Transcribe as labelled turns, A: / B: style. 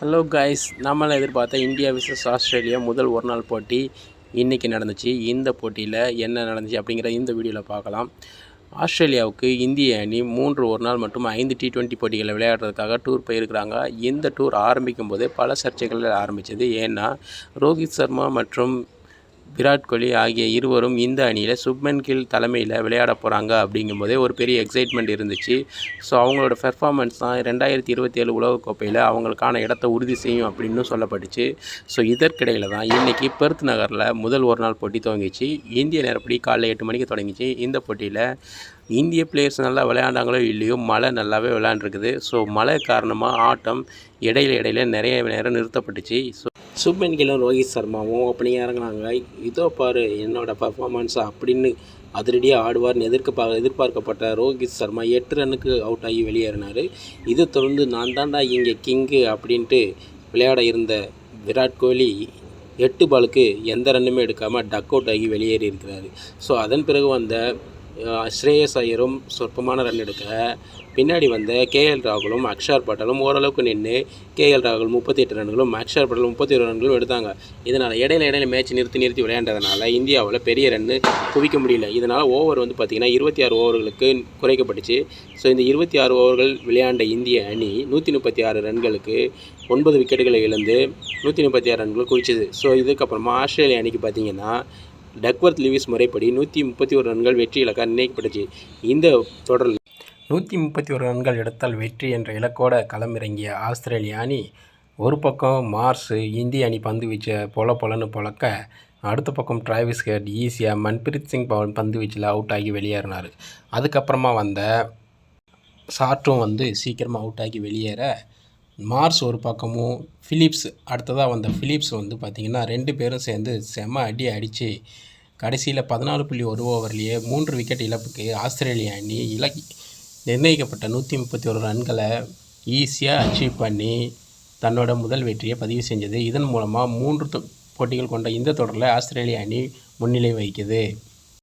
A: Hello guys நம்மள எதிர்பார்த்த India versus Australia முதல் ஒரு நாள் போட்டி இன்றைக்கி நடந்துச்சு. இந்த போட்டியில் என்ன நடந்துச்சு அப்படிங்கிற இந்த வீடியோவில் பார்க்கலாம். ஆஸ்திரேலியாவுக்கு இந்திய அணி மூன்று ஒரு நாள் மற்றும் ஐந்து டி டுவெண்ட்டி போட்டிகளை விளையாடுறதுக்காக டூர் போயிருக்கிறாங்க. இந்த டூர் ஆரம்பிக்கும் போதே பல சர்ச்சைகள் ஆரம்பிச்சது. ஏன்னா ரோஹித் சர்மா மற்றும் விராட் கோலி ஆகிய இருவரும் இந்த அணியில் சுப்மன் கில் தலைமையில் விளையாட போகிறாங்க அப்படிங்கும்போதே ஒரு பெரிய எக்ஸைட்மெண்ட் இருந்துச்சு. ஸோ அவங்களோட பெர்ஃபார்மன்ஸ் தான் ரெண்டாயிரத்தி இருபத்தி ஏழு உலகக்கோப்பையில் அவங்களுக்கான இடத்த உறுதி செய்யும் அப்படின்னு சொல்லப்பட்டுச்சு. ஸோ இதற்கிடையில் தான் இன்றைக்கி பெர்த் நகரில் முதல் ஒரு நாள் போட்டி துவங்கிச்சு. இந்திய நேரப்படி காலைல எட்டு மணிக்கு தொடங்கிச்சு. இந்த போட்டியில் இந்திய பிளேயர்ஸ் நல்லா விளையாண்டாங்களோ இல்லையோ மழை நல்லாவே விளையாண்டுருக்குது. ஸோ மழை காரணமாக ஆட்டம் இடையில இடையில நிறைய நேரம் நிறுத்தப்பட்டுச்சு. ஸோ சுப்மன் கில்லும் ரோஹித் சர்மாவும் ஓப்பனிங் இறங்குனாங்க. இதோ பாரு என்னோட பர்ஃபார்மன்ஸ் அப்படின்னு அதிரடியாக ஆடுவார்னு எதிர்க்க எதிர்பார்க்கப்பட்ட ரோஹித் சர்மா எட்டு ரன்னுக்கு அவுட் ஆகி வெளியேறினார். இதை தொடர்ந்து நான் தாண்டா இங்கே கிங்கு அப்படின்ட்டு விளையாட இருந்த விராட் கோலி எட்டு பாலுக்கு எந்த ரன்னுமே எடுக்காமல் டக் அவுட் ஆகி வெளியேறி இருக்கிறாரு. ஸோ அதன் பிறகு வந்த ஸ்ரேயஸ் ஐயரும் சொற்பமான ரன் எடுக்க பின்னாடி வந்த கேஎல் ராகுலும் அக்ஷர் பட்டலும் ஓரளவுக்கு நின்று கேஎல் ராகுல் முப்பத்தி எட்டு ரன்களும் அக்ஷர் பட்டல் முப்பத்தி ஒரு ரன்களும் எடுத்தாங்க. இதனால் இடையில இடையில மேட்ச் நிறுத்தி நிறுத்தி விளையாண்டதுனால இந்தியாவில் பெரிய ரன்னு குவிக்க முடியல. இதனால் ஓவர் வந்து பார்த்திங்கன்னா இருபத்தி ஆறு ஓவர்களுக்கு குறைக்கப்பட்டுச்சு. ஸோ இந்த இருபத்தி ஆறு ஓவர்கள் விளையாண்ட இந்திய அணி நூற்றி முப்பத்தி ஆறு ரன்களுக்கு ஒன்பது விக்கெட்டுகளை இழந்து நூற்றி முப்பத்தி ஆறு ரன்கள் குவிச்சது. ஸோ இதுக்கப்புறமா ஆஸ்திரேலிய அணிக்கு பார்த்தீங்கன்னா டக்வர்த் லிவிஸ் முறைப்படி நூற்றி முப்பத்தி ஒரு ரன்கள் வெற்றி இலக்காக நிர்ணயிக்கப்பட்டுச்சு இந்த தொடரில் நூற்றி முப்பத்தி ஒரு ரன்கள் எடுத்தால் வெற்றி என்ற இலக்கோட களமிறங்கிய ஆஸ்திரேலிய அணி ஒரு பக்கம் மார்ஸ் இந்திய அணி பந்து வீச்ச பொல பொலன்னு பொழக்க அடுத்த பக்கம் டிராவிஸ் ஹெட் ஈஸியாக மன்பிரீத் சிங் பவன் பந்து வீச்சில் அவுட் ஆகி வெளியேறினார். அதுக்கப்புறமா வந்த சாட்டும் வந்து சீக்கிரமாக அவுட் ஆகி வெளியேற மார்ஸ் ஒரு பக்கமும் ஃபிலிப்ஸ் அடுத்ததாக வந்த ஃபிலிப்ஸ் வந்து பார்த்திங்கன்னா ரெண்டு பேரும் சேர்ந்து செம அடி அடித்து கடைசியில் பதினாலு புள்ளி ஒரு ஓவர்லேயே மூன்று விக்கெட் இழப்புக்கு ஆஸ்திரேலிய அணி இலக்கி நிர்ணயிக்கப்பட்ட நூற்றி முப்பத்தி ஒரு ரன்களை ஈஸியாக அச்சீவ் பண்ணி தன்னோட முதல் வெற்றியை பதிவு செஞ்சது. இதன் மூலமாக மூன்று தொ- போட்டிகள் கொண்ட இந்த தொடரில் ஆஸ்திரேலிய அணி முன்னிலை வகிக்குது.